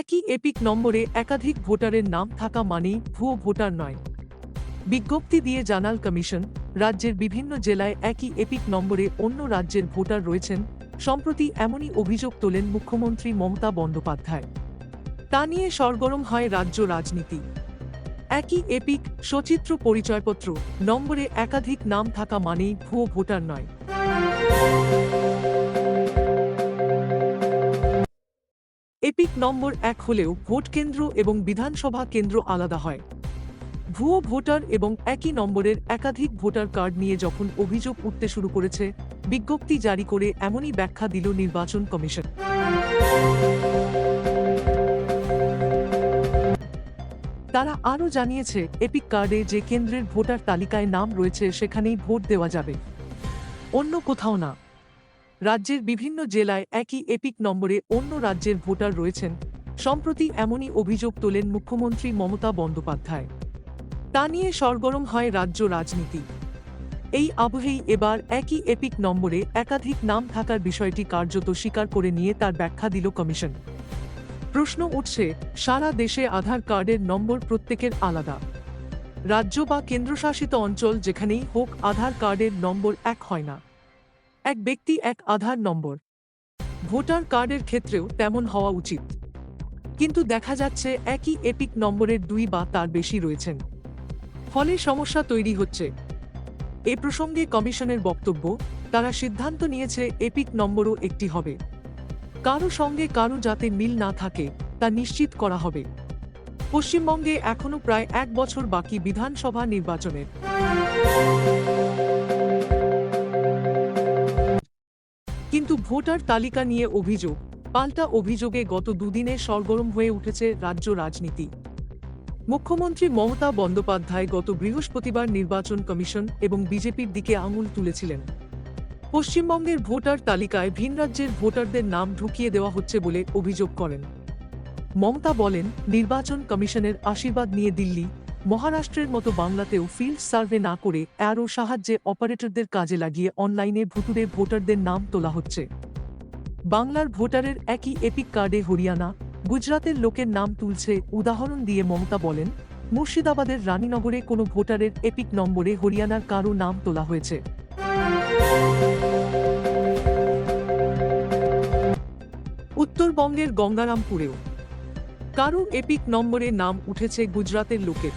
একই এপিক নম্বরে একাধিক ভোটারের নাম থাকা মানেই ভুয়ো ভোটার নয়। বিজ্ঞপ্তি দিয়ে জানাল কমিশন, রাজ্যের বিভিন্ন জেলায় একই এপিক নম্বরে অন্য রাজ্যের ভোটার রয়েছেন, সম্প্রতি এমনই অভিযোগ তোলেন মুখ্যমন্ত্রী মমতা বন্দ্যোপাধ্যায়। তা নিয়ে সরগরম হয় রাজ্য রাজনীতি। একই এপিক, সচিত্র পরিচয়পত্র, নম্বরে একাধিক নাম থাকা মানেই ভুয়ো ভোটার নয়। এপিক নম্বর এক হলেও ভোট কেন্দ্র এবং বিধানসভা কেন্দ্র আলাদা হয়। ভুয়ো ভোটার এবং একই নম্বরের একাধিক ভোটার কার্ড নিয়ে যখন অভিযোগ উঠতে শুরু করেছে, বিজ্ঞপ্তি জারি করে এমনই ব্যাখ্যা দিল নির্বাচন কমিশন। তারা আরও জানিয়েছে, এপিক কার্ডে যে কেন্দ্রের ভোটার তালিকায় নাম রয়েছে সেখানেই ভোট দেওয়া যাবে। অন্য কোথাও না। রাজ্যের বিভিন্ন জেলায় একই এপিক নম্বরে অন্য রাজ্যের ভোটার রয়েছেন, সম্প্রতি এমনই অভিযোগ তোলেন মুখ্যমন্ত্রী মমতা বন্দ্যোপাধ্যায়। তা নিয়ে সরগরম হয় রাজ্য রাজনীতি। এই আবহেই এবার একই এপিক নম্বরে একাধিক নাম থাকার বিষয়টি কার্যত স্বীকার করে নিয়ে তার ব্যাখ্যা দিল কমিশন। প্রশ্ন উঠছে, সারা দেশে আধার কার্ডের নম্বর প্রত্যেকের আলাদা। রাজ্য বা কেন্দ্রশাসিত অঞ্চল যেখানেই হোক আধার কার্ডের নম্বর এক হয় না। এক ব্যক্তি এক আধার নম্বর। ভোটার কার্ডের ক্ষেত্রেও তেমন হওয়া উচিত। কিন্তু দেখা যাচ্ছে একই এপিক নম্বরের দুই বা তার বেশি রয়েছেন। ফলে সমস্যা তৈরি হচ্ছে। এ প্রসঙ্গে কমিশনের বক্তব্য, তারা সিদ্ধান্ত নিয়েছে এপিক নম্বরও একটি হবে। কারও সঙ্গে কারও যাতে মিল না থাকে, তা নিশ্চিত করা হবে। পশ্চিমবঙ্গে এখনও প্রায় এক বছর বাকি বিধানসভা নির্বাচনের। কিন্তু ভোটার তালিকা নিয়ে অভিযোগ। পাল্টা অভিযোগে গত দুদিনে সরগরম হয়ে উঠেছে রাজ্য রাজনীতি। মুখ্যমন্ত্রী মমতা বন্দ্যোপাধ্যায় গত বৃহস্পতিবার নির্বাচন কমিশন এবং বিজেপির দিকে আঙুল তুলেছিলেন। পশ্চিমবঙ্গের ভোটার তালিকায় ভিন রাজ্যের ভোটারদের নাম ঢুকিয়ে দেওয়া হচ্ছে বলে অভিযোগ করেন। মমতা বলেন, নির্বাচন কমিশনের আশীর্বাদ নিয়ে দিল্লি মহারাষ্ট্রের মতো বাংলাতেও ফিল্ড সার্ভে না করে অ্যারো সাহায্যে অপারেটরদের কাজে লাগিয়ে অনলাইনে ভুতুরে ভোটারদের নাম তোলা হচ্ছে। বাংলার ভোটারের একই এপিক কার্ডে হরিয়ানা গুজরাতের লোকের নাম তুলছে, উদাহরণ দিয়ে মমতা বলেন, মুর্শিদাবাদের রানীনগরে কোনো ভোটারের এপিক নম্বরে হরিয়ানার কারও নাম তোলা হয়েছে। উত্তরবঙ্গের গঙ্গারামপুরেও কারও এপিক নম্বরে নাম উঠেছে গুজরাতের লোকের।